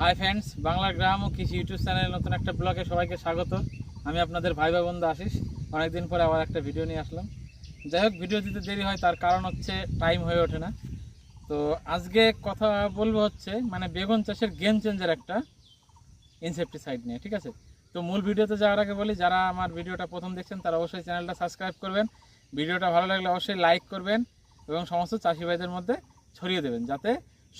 High friends Bangla গ্রাম ও কৃষি ইউটিউব চ্যানেলের নতুন একটা ব্লগে সবাইকে স্বাগত। আমি আপনাদের ভাই ভাই বন্ধু আশিস। অনেকদিন পরে আবার একটা ভিডিও নিয়ে আসলাম। যাই হোক ভিডিও দিতে দেরি হয়, তার কারণ হচ্ছে টাইম হয়ে ওঠে না। তো আজকে কথা বলব হচ্ছে মানে বেগুন চাষের গেম চেঞ্জার একটা ইনসেপটিসাইড নিয়ে, ঠিক আছে? তো মূল ভিডিওতে যাওয়ার আগে বলি, যারা আমার ভিডিওটা প্রথম দেখছেন, তারা অবশ্যই চ্যানেলটা সাবস্ক্রাইব করবেন। ভিডিওটা ভালো লাগলে অবশ্যই লাইক করবেন এবং সমস্ত চাষি ভাইদের মধ্যে ছড়িয়ে দেবেন, যাতে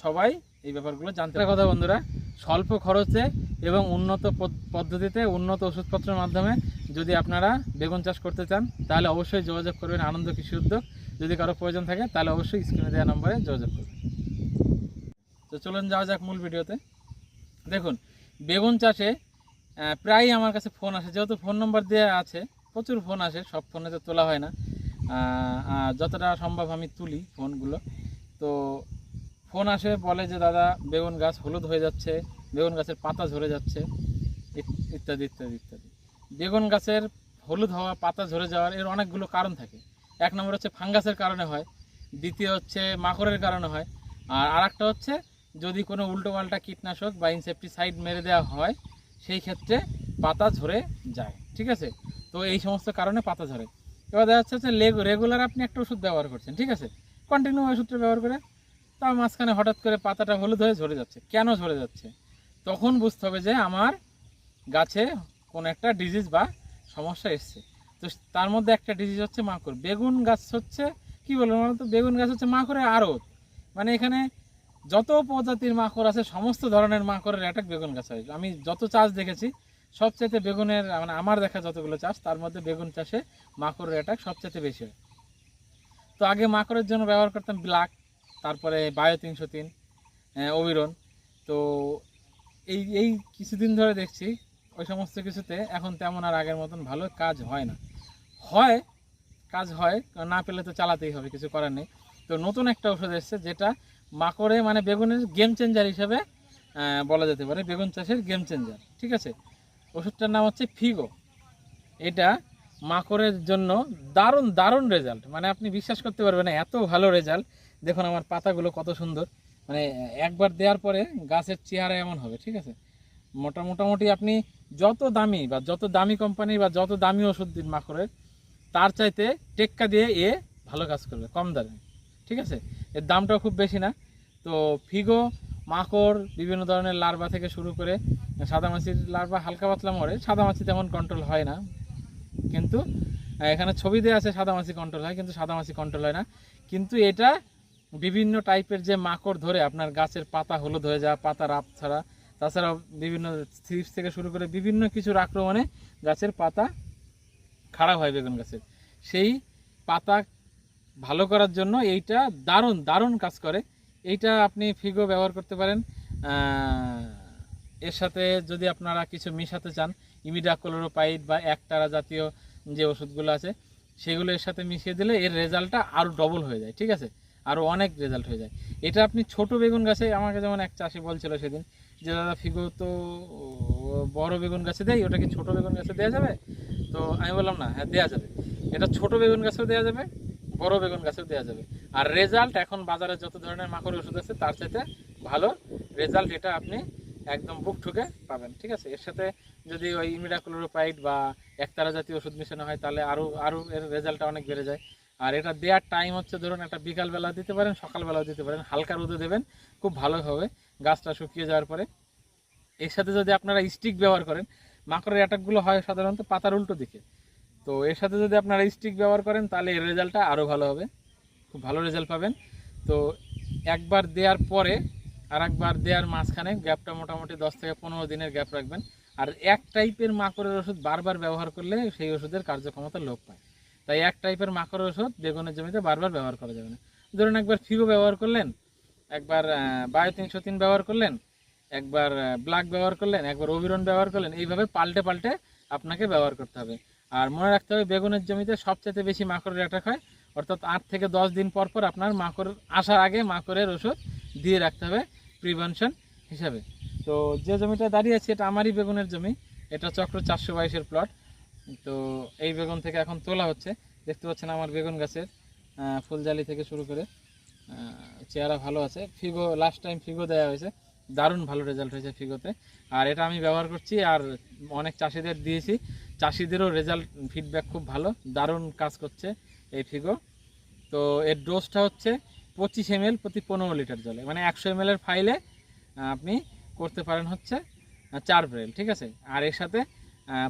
সবাই এই ব্যাপারগুলো জানতে কথা বন্ধুরা স্বল্প খরচে এবং উন্নত পদ- পদ্ধতিতে উন্নত ওষুধপত্রের মাধ্যমে যদি আপনারা বেগুন চাষ করতে চান, তাহলে অবশ্যই যোগাযোগ করবেন আনন্দ কৃষি উদ্যোগ। যদি কারও প্রয়োজন থাকে, তাহলে অবশ্যই স্ক্রিনে দেওয়া নম্বরে যোগাযোগ করবেন। তো চলুন যাওয়া যাক মূল ভিডিওতে। দেখুন, বেগুন চাষে প্রায়ই আমার কাছে ফোন আসে। যেহেতু ফোন নম্বর দেওয়া আছে, প্রচুর ফোন আসে, সব ফোনে তো তোলা হয় না। যতটা সম্ভব আমি তুলি ফোনগুলো। তো ফোন আসে, বলে যে, দাদা, বেগুন গাছ হলুদ হয়ে যাচ্ছে, বেগুন গাছের পাতা ঝরে যাচ্ছে। ইত- ইত্যাদি ইত্যাদি ইত্যাদি। বেগুন গাছের হলুদ হওয়া, পাতা ঝরে যাওয়ার এর অনেকগুলো কারণ থাকে। এক নম্বর হচ্ছে ফাঙ্গাসের কারণে হয়, দ্বিতীয় হচ্ছে মাকড়ের কারণে হয়, আর আরেকটা হচ্ছে যদি কোনো উল্টো পাল্টা কীটনাশক বা ইনসেপটিসাইড মেরে দেওয়া হয়, সেই ক্ষেত্রে পাতা ঝরে যায়, ঠিক আছে? তো এই সমস্ত কারণে পাতা ঝরে। এবার দেখা যাচ্ছে রেগুলার আপনি একটা ওষুধ ব্যবহার করছেন, ঠিক আছে? কন্টিনিউ ওষুধটা ব্যবহার করে তার মাঝখানে হঠাৎ করে পাতাটা হলুদ হয়ে ঝরে যাচ্ছে। কেন ঝরে যাচ্ছে? তখন বুঝতে হবে যে আমার গাছে কোনো একটা ডিজিজ বা সমস্যা এসছে। তো তার মধ্যে একটা ডিজিজ হচ্ছে মাকড়। বেগুন গাছ হচ্ছে, কি বলব বলতো? বেগুন গাছ হচ্ছে মাকড়ের আড়ত। মানে এখানে যত প্রজাতির মাকড় আছে, সমস্ত ধরনের মাকড়ের অ্যাটাক বেগুন গাছ হয়। আমি যত চাষ দেখেছি সবচেয়ে বেগুনের মানে আমার দেখা যতগুলো চাষ, তার মধ্যে বেগুন চাষে মাকড়ের অ্যাটাক সবচেয়ে বেশি হয়। তো আগে মাকড়ের জন্য ব্যবহার করতাম ব্ল্যাক তারপরে বায়ো তিনশো তিন অবিরন তো এই এই কিছুদিন ধরে দেখছি ওই সমস্ত কিছুতে এখন তেমন আর আগের মতন ভালো কাজ হয় না। হয়, কাজ হয় না পেলে তো চালাতেই হবে, কিছু করার নেই। তো নতুন একটা ওষুধ এসছে যেটা মাকড়ে মানে বেগুনের গেম চেঞ্জার হিসেবে বলা যেতে পারে, বেগুন চাষের গেম চেঞ্জার ঠিক আছে? ওষুধটার নাম হচ্ছে ফিগো। এটা মাকড়ের জন্য দারুণ দারুণ রেজাল্ট মানে আপনি বিশ্বাস করতে পারবেন না, এত ভালো রেজাল্ট দেখুন আমার পাতাগুলো কত সুন্দর। মানে একবার দেওয়ার পরে গাছের চেহারা এমন হবে, ঠিক আছে? মোটা, মোটামুটি আপনি যত দামি বা যত দামি কোম্পানি বা যত দামি ওষুধ দিন মাকড়ের তার চাইতে টেক্কা দিয়ে এ ভালো কাজ করবে, কম দামে, ঠিক আছে? এর দামটাও খুব বেশি না। তো ফিগো মাকড় বিভিন্ন ধরনের লার্ভা থেকে শুরু করে সাদামাছির লার্ভা, হালকা পাতলা মরে, সাদা মাছি তেমন কন্ট্রোল হয় না। কিন্তু এখানে ছবি দেওয়া আছে সাদামাছি কন্ট্রোল হয়, কিন্তু সাদামাছি কন্ট্রোল হয় না। কিন্তু এটা বিভিন্ন টাইপের যে মাকড় ধরে আপনার গাছের পাতা হলুদ হয়ে যাওয়া পাতা রাপ ছাড়া। তাছাড়াও বিভিন্ন থ্রিপস থেকে শুরু করে বিভিন্ন কিছুর আক্রমণে গাছের পাতা খারাপ হয় বেগুন গাছের। সেই পাতা ভালো করার জন্য এইটা দারুণ দারুণ কাজ করে। এইটা আপনি ফিগো ব্যবহার করতে পারেন। এর সাথে যদি আপনারা কিছু মিশাতে চান ইমিডাক্লোরোপাইড বা একটারা জাতীয় যে ওষুধগুলো আছে, সেগুলো এর সাথে মিশিয়ে দিলে এর রেজাল্টটা আরও ডবল হয়ে যায়, ঠিক আছে? আরও অনেক রেজাল্ট হয়ে যায়। এটা আপনি ছোট বেগুন গাছে, আমাকে যেমন এক চাষি বলছিল সেদিন যে, দাদা, ফিগো তো বড় বেগুন গাছে দেয়, ওটা কি ছোট বেগুন গাছে দেওয়া যাবে? তো আমি বললাম, না হ্যাঁ দেওয়া যাবে। এটা ছোট বেগুন গাছেও দেওয়া যাবে, বড় বেগুন গাছেও দেওয়া যাবে। আর রেজাল্ট এখন বাজারে যত ধরনের মাকড় ওষুধ আছে, তার চাইতে ভালো রেজাল্ট এটা আপনি একদম বুক ঠুকে পাবেন, ঠিক আছে? এর সাথে যদি ওই ইমিডাক্লোরোপাইড বা একতারা জাতীয় ওষুধ মেশানো হয়, তাহলে আরও আরও এর রেজাল্টটা অনেক বেড়ে যায়। আর এটা দেওয়ার টাইম হচ্ছে ধরুন একটা বিকালবেলা দিতে পারেন, সকালবেলাও দিতে পারেন, হালকা রোদে দেবেন, খুব ভালো হবে, গাছটা শুকিয়ে যাওয়ার পরে। এর সাথে যদি আপনারা স্টিক ব্যবহার করেন, মাকড়ের অ্যাটাকগুলো হয় সাধারণত পাতার উল্টো দিকে। তো এর সাথে যদি আপনারা স্টিক ব্যবহার করেন, তাহলে এর রেজাল্টটা আরও ভালো হবে, খুব ভালো রেজাল্ট পাবেন। তো একবার দেওয়ার পরে আর একবার দেওয়ার মাঝখানে গ্যাপটা মোটামুটি দশ থেকে পনেরো দিনের গ্যাপ রাখবেন। আর এক টাইপের মাকড়ের ওষুধ বারবার ব্যবহার করলে সেই ওষুধের কার্যক্ষমতা লোপ পায়। তাই এক টাইপের মাকড়ের ওষুধ বেগুনের জমিতে বারবার ব্যবহার করা যাবে না। ধরুন একবার ফিগো ব্যবহার করলেন, একবার বায়ো তিনশো তিন ব্যবহার করলেন, একবার ব্ল্যাক ব্যবহার করলেন, একবার অবিরন ব্যবহার করলেন, এইভাবে পাল্টে পাল্টে আপনাকে ব্যবহার করতে হবে। আর মনে রাখতে হবে বেগুনের জমিতে সবচেয়ে বেশি মাকড়ের অ্যাটাক হয়, অর্থাৎ আট থেকে দশ দিন পর পর আপনার মাকড় আসার আগে মাকড়ের ওষুধ দিয়ে রাখতে হবে প্রিভেনশন হিসাবে। তো যে জমিটা দাঁড়িয়ে আছে, এটা আমারই বেগুনের জমি, এটা চক্র চারশো বাইশের প্লট তো এই বেগুন থেকে এখন তোলা হচ্ছে। দেখতে পাচ্ছেন আমার বেগুন গাছের ফুলজালি থেকে শুরু করে চেহারা ভালো আছে। ফিগো লাস্ট টাইম ফিগো দেওয়া হয়েছে। দারুণ ভালো রেজাল্ট হয়েছে ফিগোতে আর এটা আমি ব্যবহার করছি আর অনেক চাষিদের দিয়েছি। চাষিদেরও রেজাল্ট ফিডব্যাক খুব ভালো। দারুণ কাজ করছে এই ফিগো তো এর ডোজটা হচ্ছে পঁচিশ এম প্রতি পনেরো লিটার জলে। মানে একশো এম ফাইলে আপনি করতে পারেন হচ্ছে চার ব্রেল ঠিক আছে? আর এর সাথে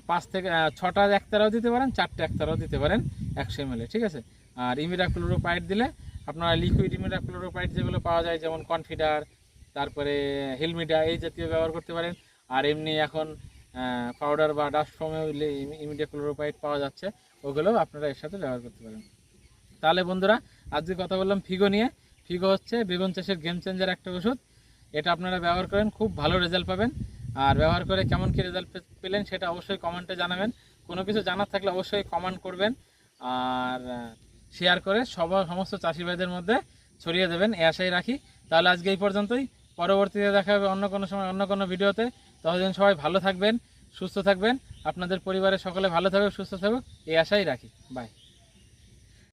পাঁচ থেকে ছটা একতারাও দিতে পারেন, চারটে একতারাও দিতে পারেন একশো এম ঠিক আছে? আর ইমিডা ক্লোরোপাইড দিলে আপনারা লিকুইড ইমিডা ক্লোরোপাইড যেগুলো পাওয়া যায়, যেমন কনফিডার তারপরে হেলমিডা এই জাতীয় ব্যবহার করতে পারেন। আর এমনি এখন পাউডার বা ডাস্ট ফর্মে ইমিডিয়া ক্লোরোপাইড পাওয়া যাচ্ছে, ওগুলোও আপনারা এর সাথে ব্যবহার করতে পারেন। তাহলে বন্ধুরা, আজকে কথা বললাম ফিগো নিয়ে। ফিগো হচ্ছে বেগুন চাষের গেম চেঞ্জার একটা ওষুধ। এটা আপনারা ব্যবহার করেন, খুব ভালো রেজাল্ট পাবেন। আর ব্যবহার করে কেমন কী রেজাল্ট পেলেন সেটা অবশ্যই কমেন্টে জানাবেন। কোনো কিছু জানার থাকলে অবশ্যই কমেন্ট করবেন। আর শেয়ার করে সবার সমস্ত চাষি ভাইদের মধ্যে ছড়িয়ে দেবেন। এ আশাই রাখি। তাহলে আজকে এই পর্যন্তই। পরবর্তীতে দেখা হবে অন্য কোনো সময়, অন্য কোনো ভিডিওতে। ততদিন সবাই ভালো থাকবেন, সুস্থ থাকবেন। আপনাদের পরিবারের সকলে ভালো থাকুক, সুস্থ থাকুক। এই আশাই রাখি। বাই